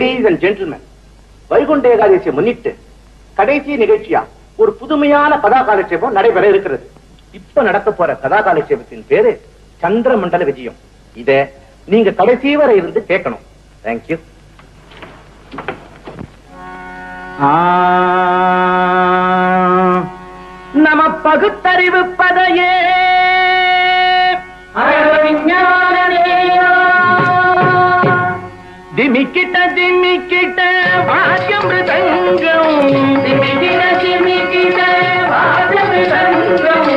Ladies and gentleman Vaikunta ஏகாதசியை முன்னிட்டு கடைசி நிகழ்ச்சியா ஒரு புதுமையான கதா காலட்சேபம் நடைபெற இருக்கிறது. இப்ப நடக்க போற கதா காலட்சேபத்தின் பேரு சந்திரமண்டல விஜயம். இத நீங்க கடைசி வரை இருந்து கேட்கணும். தேங்க்யூ நம பகுத்தறிவு பதையே. திமிக்கிட்ட திமிக்கிட்ட வாக்கியமிருதங்கம் திமிக்கிட்ட திமிக்கிட்ட வாக்கியமிருதங்கம்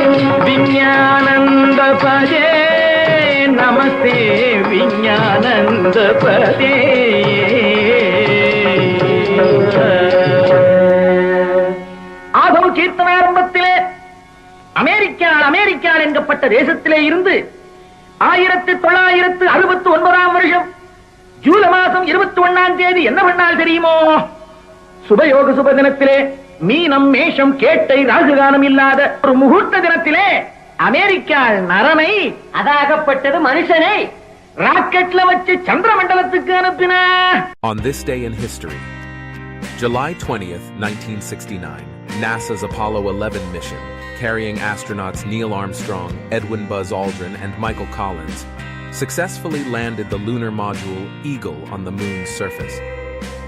விஞ்ஞானந்த பதே நமஸ்தே விஞ்ஞானந்த பதே ஆதம் கீர்த்தன ஆரம்பத்திலே அமெரிக்கா அமெரிக்கா என்கப்பட்ட தேசத்திலே இருந்து ஆயிரத்தி தொள்ளாயிரத்து அறுபத்தி ஒன்பதாம் வருஷம் ஜூலை மாசம் இருபத்தி ஒன்னாம் தேதி என்ன பண்ணால் தெரியுமோ? சுபயோக சுப தினத்திலே மீனம் மேஷம் கேட்டை ராஜகானம் இல்லாத ஒரு முகூர்த்த தினத்திலே அமெரிக்கா நரனை அதாகப்பட்டது மனுஷனை ராக்கெட்ல வச்சு சந்திர மண்டலத்துக்கு அனுப்பினா? On this day in history, July 20th, 1969, NASA's Apollo 11 mission, carrying astronauts Neil Armstrong, Edwin Buzz Aldrin, and Michael Collins, successfully landed the lunar module Eagle on the moon's surface.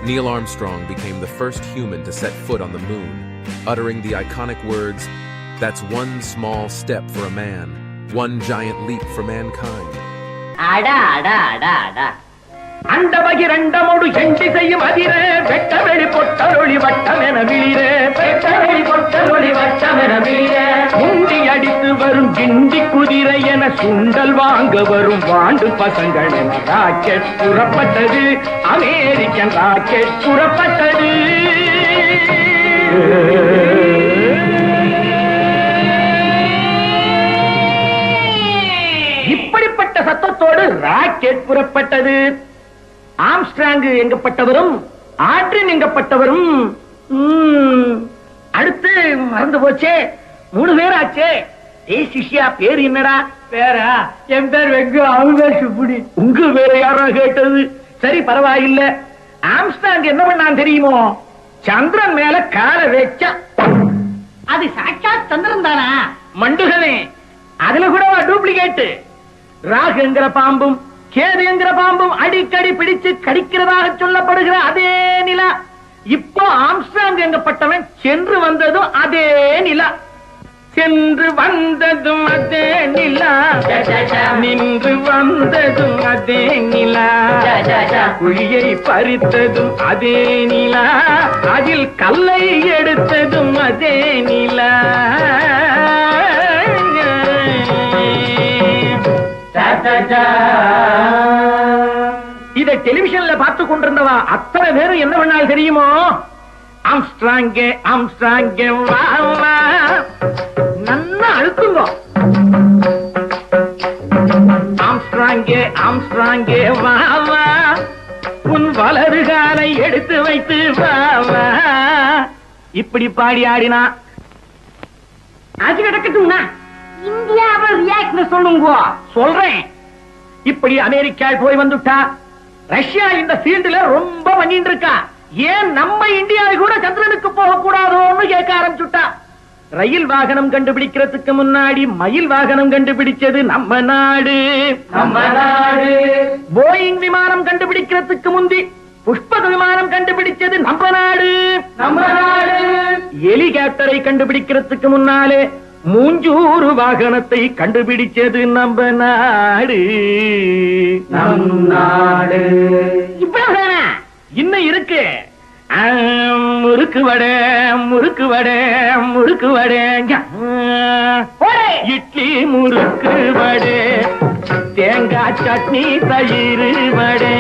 Neil Armstrong became the first human to set foot on the moon, uttering the iconic words, That's one small step for a man, one giant leap for mankind. அடா அடா அடா அடா அந்த பகிரண்டமோடு centi செய்யும் அதிர வெட்ட வெளி பொட்டலொளி வட்டமென விழிர வெட்ட வெளி பொட்டலொளி வட்டமென விழிர முண்டி அடித்து வரும் கிண்டி குதிரை என சுண்டல் வாங்க வரும் வாண்டு பசங்கள் என ராக்கெட் புறப்பட்டது. அமெரிக்கன் ராக்கெட் புறப்பட்டது. இப்படிப்பட்ட சத்தத்தோடு ராக்கெட் புறப்பட்டது. ஆம்ஸ்ட்ராங் எங்கப்பட்டவரும் ஆற்றின் எங்கப்பட்டவரும் அடுத்து மறந்து போச்சே. மூணு பேர் ஆச்சே. சிஷ்யா பேர் என்னடா? பேரா? என் பேர் வெங்கு அவங்க சுப்புடி உங்க பேர யாரா கேட்டது? சரி பரவாயில்ல. ஆம்ஸ்ட்ராங் என்ன பண்ணான் தெரியுமோ? சந்திரன் மேல காலை வச்சா. அது சாட்சாத் சந்திரன் தானா? மண்டுகனே அதுல கூட டூப்ளிகேட் ராகுங்கிற பாம்பும் கேதுங்கிற பாம்பும் அடிக்கடி பிடிச்சு கடிக்கிறதாக சொல்லப்படுகிற அதே நிலா. இப்போ ஆம்ஸ்டாங் எங்கப்பட்டவன் சென்று வந்ததும் அதே நிலா. சென்று வந்ததும் அதே நிலா. நின்று வந்ததும் அதே நிலா. குழியை பறித்ததும் அதே நிலா. அதில் கல்லை எடுத்ததும் அதே நிலா. இதை டெலிவிஷன்ல பார்த்து கொண்டிருந்தவா அத்தனை பேரும் என்ன பண்ணால் தெரியுமோ? ஆம்ஸ்ட்ராங்கே ஆம்ஸ்ட்ராங்கே வா. ஆம்ஸ்ட்ராங்கே ஆம்ஸ்ட்ராங்கே வா வா. உன் வலது காலை எடுத்து வைத்து வாவா இப்படி பாடி ஆடினா? அது கிடக்கட்டும்னா இந்தியாவை ரியாக்ட் சொல்லுங்க. சொல்றேன். இப்படி அமெரிக்கா போய் வந்துட்டா? ரஷ்யா இந்த ஃபீல்டுல ரொம்ப பண்ணிட்டு இருக்கா ஏன் நம்ம இந்தியாவை கூட சந்திரனுக்கு போக கூடாதோன்னு கேட்க ஆரம்பிச்சுட்டா? ரயில் வாகனம் கண்டுபிடிக்கிறதுக்கு முன்னாடி மயில் வாகனம் கண்டுபிடிச்சது நம்ம நாடு. நம்ம நாடு. போயிங் விமானம் கண்டுபிடிக்கிறதுக்கு முந்தி புஷ்பக விமானம் கண்டுபிடிச்சது நம்ம நாடு. நம்ம நாடு. ஹெலிகாப்டரை கண்டுபிடிக்கிறதுக்கு முன்னாலே மூஞ்சூறு வாகனத்தை கண்டுபிடிச்சது நம்ம நாடு. நம் நாடு. இவ்வளவுதானா? இன்னும் இருக்கு. முறுக்கு வடை முறுக்கு வடை முறுக்கு வடை. இட்லி முறுக்கு வடை தேங்காய் சட்னி தயிர் வடை.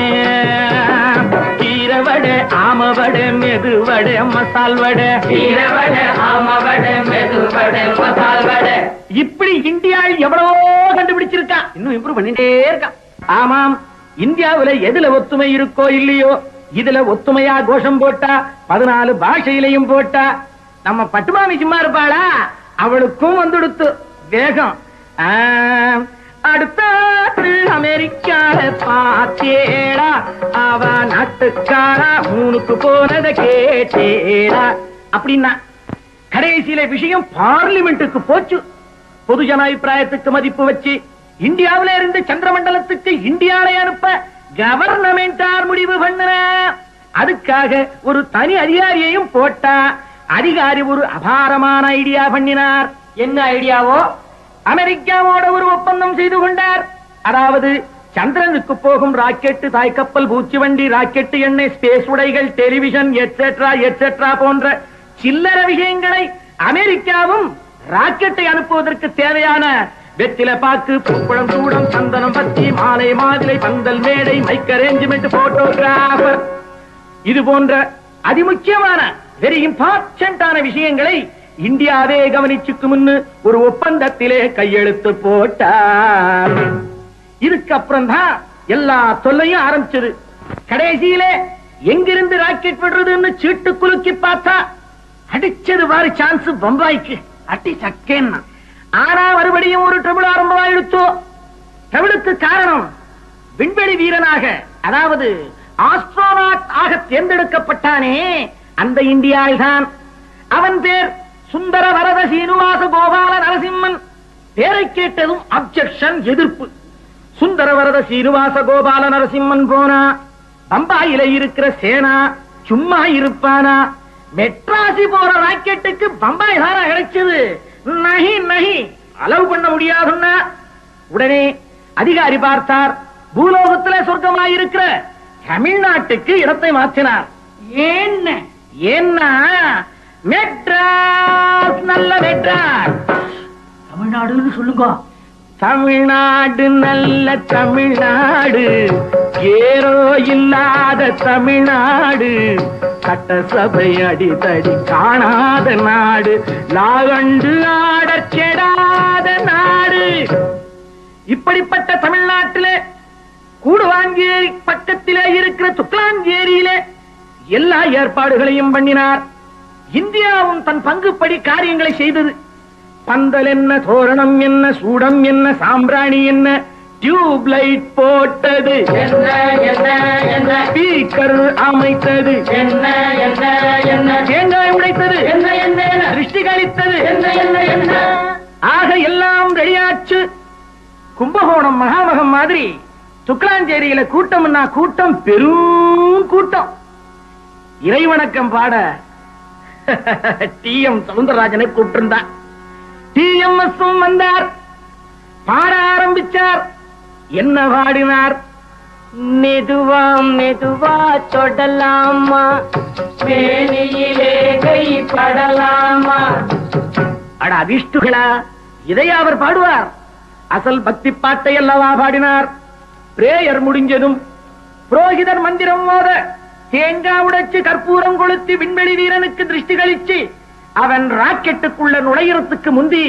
கீரை வடை ஆம வடை மெது வடை மசால் வடை. கீரை வடை ஆம வடை மெது வடை மசால் வடை. இப்படி இந்தியா எவ்வளவோ கண்டுபிடிச்சிருக்கா. இன்னும் இம்ப்ரூவ் பண்ணிட்டே இருக்கா. ஆமாம் இந்தியாவுல எதுல ஒத்துமை இருக்கோ இல்லையோ இதுல ஒத்துமையா கோஷம் போட்டா பதினாலு பாஷையிலையும் போட்டா நம்ம பட்டுமாமி சும்மா இருப்பாளா? அவளுக்கும் வந்துடுத்து. வேகம். ஆ, அமெரிக்கா அமெரிக்கால பாத்தேடா அவ நாட்டுக்காரா மூணுக்கு போனத கேட்டேடா. அப்படின்னா கடைசியில விஷயம் பார்லிமெண்ட்டுக்கு போச்சு. பொதுஜன அபிப்பிராயத்துக்கு மதிப்பு வச்சு இந்தியாவில இருந்து சந்திரமண்டலத்துக்கு இந்தியாவை அனுப்ப கவர்னமெண்டார் முடிவு பண்ணன. அதுக்காக ஒரு தனி அதிகாரியையும் போட்டா அதிகாரி ஒரு அபாரமான ஐடியா பண்ணினார். என்ன ஐடியாவோ? அமெரிக்காவோட ஒரு ஒப்பந்தம் செய்து கொண்டார். அதாவது சந்திரனுக்கு போகும் ராக்கெட் தாய்க்கப்பல் பூச்சி வண்டி ராக்கெட் எண்ணெய் ஸ்பேஸ் உடைகள் டெலிவிஷன் எட்செட்ரா எட்செட்ரா போன்ற சில்லற விஷயங்களை அமெரிக்காவும் ராக்கெட்டை அனுப்புவதற்கு தேவையான வெற்றில பாக்கு பூக்குளம் சூடம் சந்தனம் பத்தி மாலை மாதிரி பந்தல் மேடை மைக் அரேஞ்ச்மெண்ட் போட்டோகிராஃபர் இது போன்ற அதிமுக்கியமான வெரி இம்பார்ட்டன்டான விஷயங்களை இந்தியாவே கவனிச்சுக்கு முன்னு ஒரு ஒப்பந்தத்திலே கையெழுத்து போட்டார். இதுக்கப்புறம் தான் எல்லா தொல்லையும் ஆரம்பிச்சது. கடைசியிலே எங்கிருந்து ராக்கெட் விடுறதுன்னு சீட்டு குலுக்கி பார்த்தா அடிச்சது வாரி சான்ஸ் பம்பாய்க்கு. அட்டி சக்கேன்னா. ஆனா மறுபடியும் ஒரு ட்ரிபிள் ஆரம்பமாயிடுச்சோ ட்ரபிளுக்கு காரணம் விண்வெளி வீரனாக அதாவது ஆஸ்ட்ரோனாட் ஆக தேர்ந்தெடுக்கப்பட்டானே அந்த இந்தியாவில் தான் அவன் பேர் சுந்தர வரத சீனிவாச கோபால நரசிம்மன். பேரை கேட்டதும் அப்செக்ஷன் எதிர்ப்பு. சுந்தர வரத சீனிவாச கோபால நரசிம்மன் போனா பம்பாயில இருக்கிற சேனா சும்மா இருப்பானா? மெட்ராசி போற ராக்கெட்டுக்கு பம்பாய் தானா கிடைச்சது. நகி நகி. அலவு பண்ண முடியாதுன்னா உடனே அதிகாரி பார்த்தார் பூலோகத்துல சொர்க்கமாய் இருக்கிற தமிழ்நாட்டுக்கு இடத்தை மாற்றினார். ஏன்னு? ஏன்னா மெட்ராஸ் நல்ல மெட்ராஸ். தமிழ்நாடுன்னு சொல்லுங்க. தமிழ்நாடு நல்ல தமிழ்நாடு. ஏரோ இல்லாத தமிழ்நாடு சட்டசபை அடித்தடி காணாத நாடு லாகண்டு ஆடச் கெடாத நாடு. இப்படிப்பட்ட தமிழ்நாட்டிலே கூடுவாஞ்சேரி பக்கத்திலே இருக்கிற துக்லாஞ்சேரியிலே எல்லா ஏற்பாடுகளையும் பண்ணினார். இந்தியாவும் தன் பங்குப்படி காரியங்களை செய்தது. பந்தல் என்ன தோரணம் என்ன சூடம் என்ன சாம்பிராணி என்ன டியூப் லைட் போட்டது. என்ன என்ன என்ன? ஸ்பீக்கர் அமைத்தது. என்ன என்ன என்ன? தேங்காய் உடைத்தது. என்ன என்ன திருஷ்டி கழித்தது. என்ன என்ன என்ன? ஆக எல்லாம் ரெடியாச்சு. கும்பகோணம் மகாமகம் மாதிரி துக்லாஞ்சேரியில கூட்டம்னா கூட்டம் பெரும் கூட்டம். இறைவணக்கம் பாட டி எம் சவுந்தரராஜனை கூப்பிட்டிருந்தான். டிஎம்எஸ் வந்தார். பாட ஆரம்பிச்சார். என்ன பாடினார்? மெதுவா மெதுவா தொடலாமா வேணியிலே கை படலாமா? அட அதிஷ்டுகளா இதை அவர் பாடுவார்? அசல் பக்தி பாட்டை அல்லவா பாடினார்? பிரேயர் முடிஞ்சதும் புரோகிதர் மந்திரம் மோத தேங்காய் உடைச்சு கற்பூரம் கொளுத்தி விண்வெளி வீரனுக்கு திருஷ்டி கழிச்சு அவன் ராக்கெட்டுக்குள்ள நுழையறதுக்கு முந்தி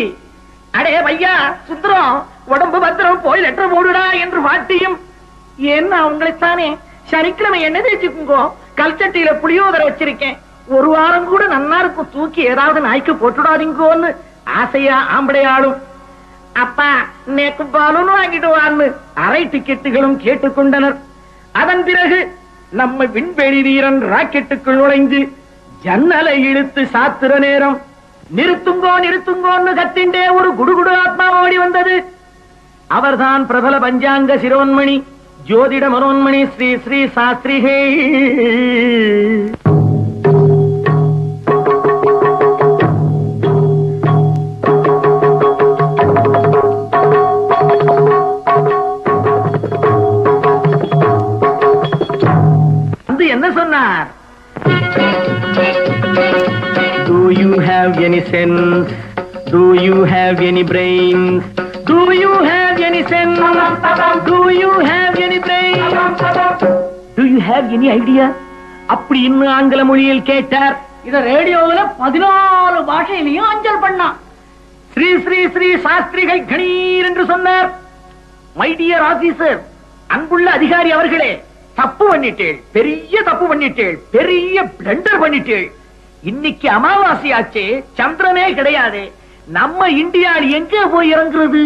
அடே பையா சுந்தரம் உடம்பு பத்திரம் போய் லெட்டர் போடுடா என்று வாட்டியும் என்ன தானே சனிக்கிழமை என்ன தேய்ச்சுக்குங்கோ. கல்ச்சட்டியில புளியோதரை வச்சிருக்கேன். ஒரு வாரம் கூட நன்னா இருக்கும் தூக்கி ஏதாவது நாய்க்கு போட்டுடாதீங்கோன்னு ஆசையா ஆம்படையாளும். அப்பா நேக்கு பாலும் வாங்கிட்டு வான்னு அரை டிக்கெட்டுகளும் கேட்டுக்கொண்டனர். அதன் பிறகு நம்ம விண்வெளி வீரன் ராக்கெட்டுக்குள் நுழைந்து ஜன்னலை இழுத்து சாத்துற நேரம் நிறுத்துங்கோ நிறுத்துங்கோன்னு கத்திண்டே ஒரு குடுகுடு ஆத்மா ஓடி வந்தது. அவர்தான் பிரபல பஞ்சாங்க சிரோன்மணி ஜோதிட மனோன்மணி ஸ்ரீ ஸ்ரீ சாஸ்திரிகே என்ன சொன்னார் Do you have any sense? Do you have any brains? Do you sense? Do you have any brains? Do you have any idea? அப்படி இன்னும் ஆங்கில மொழியில் கேட்டார். இத ரேடியோவுல பதினாலு பாஷையிலையும் அஞ்சல் பண்ணான். ஸ்ரீ ஸ்ரீ ஸ்ரீ சாஸ்திரிகள் கணீர் என்று சொன்னார். மை டியர் ஆபீசர் அன்புள்ள அதிகாரி அவர்களே தப்பு பண்ணிட்டேள். பெரிய தப்பு பண்ணிட்டேள். பெரிய பிளண்டர் பண்ணிட்டேள். இன்னைக்கு அமாவாசை ஆச்சே சந்திரனே கிடையாது. நம்ம இந்தியா எங்க போய் இறங்குறது?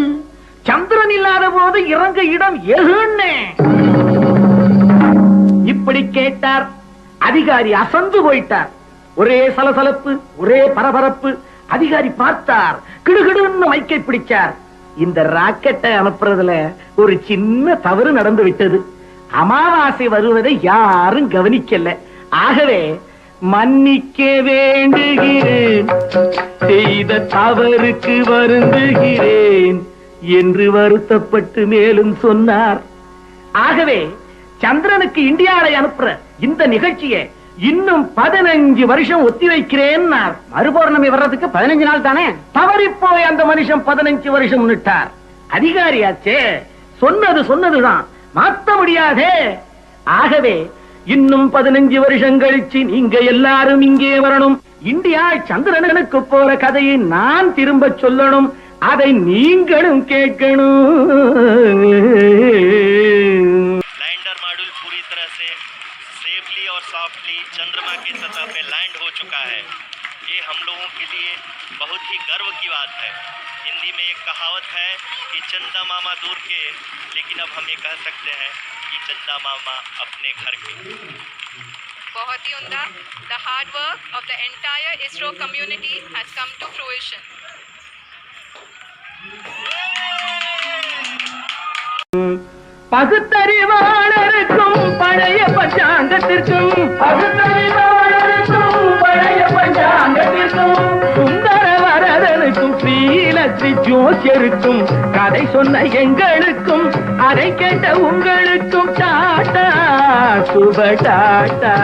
சந்திரன் இல்லாத போது இறங்க இடம் எதுன்னு இப்படி கேட்டார். அதிகாரி அசந்து போயிட்டார். ஒரே சலசலப்பு ஒரே பரபரப்பு. அதிகாரி பார்த்தார். கிடுகிடுன்னு மைக்கை பிடிச்சார். இந்த ராக்கெட்டை அனுப்புறதுல ஒரு சின்ன தவறு நடந்து விட்டது. அமாவாசை வருவதை யாரும் கவனிக்கல. ஆகவே மன்னிக்க வேண்டுகிறேன். செய்த தவறுக்கு வருந்துகிறேன். என்று வருத்தப்பட்டு மேலும் சொன்னார். ஆகவே சந்திரனுக்கு இந்தியாவை அனுப்புற இந்த நிகழ்ச்சியை இன்னும் பதினஞ்சு வருஷம் ஒத்தி வைக்கிறேன் மறுபௌர்ணமி வர்றதுக்கு பதினஞ்சு நாள் தானே? தவறி போய் அந்த மனுஷன் பதினஞ்சு வருஷம் நிட்டார் அதிகாரியாச்சே சொன்னது சொன்னதுதான். மாத்த முடியாதே. ஆகவே இன்னும் பதினஞ்சு வருஷம் கழிச்சு நீங்க எல்லாரும் இங்கே வரணும். இந்தியா சந்திரனுக்கு போற கதையை நான் திரும்ப சொல்லணும். அதை நீங்களும் கேட்கணும் लैंडर मॉड्यूल पूरी तरह से सेफली और सॉफ्टली चंद्रमा की सतह पे लैंड हो चुका है ये हम लोगों के लिए बहुत ही गर्व की बात है हिंदी में एक कहावत है कि चंदा मामा दूर के लेकिन अब हम ये कह सकते हैं कि चंदा मामा अपने घर के बहुत ही उमदा the hard work of the entire ISRO community has come to fruition பகுத்தறிவாளருக்கும் பழைய பஞ்சாங்கத்திற்கும் பகுத்தறிவாளருக்கும் பழைய பஞ்சாங்கத்திற்கும் சுந்தர வரதனுக்கும் ஸ்ரீலக்ஷ்மி ஜோசியருக்கும் கதை சொன்ன எங்களுக்கும் அதை கேட்ட உங்களுக்கும் டாட்டா சுப டாட்டா.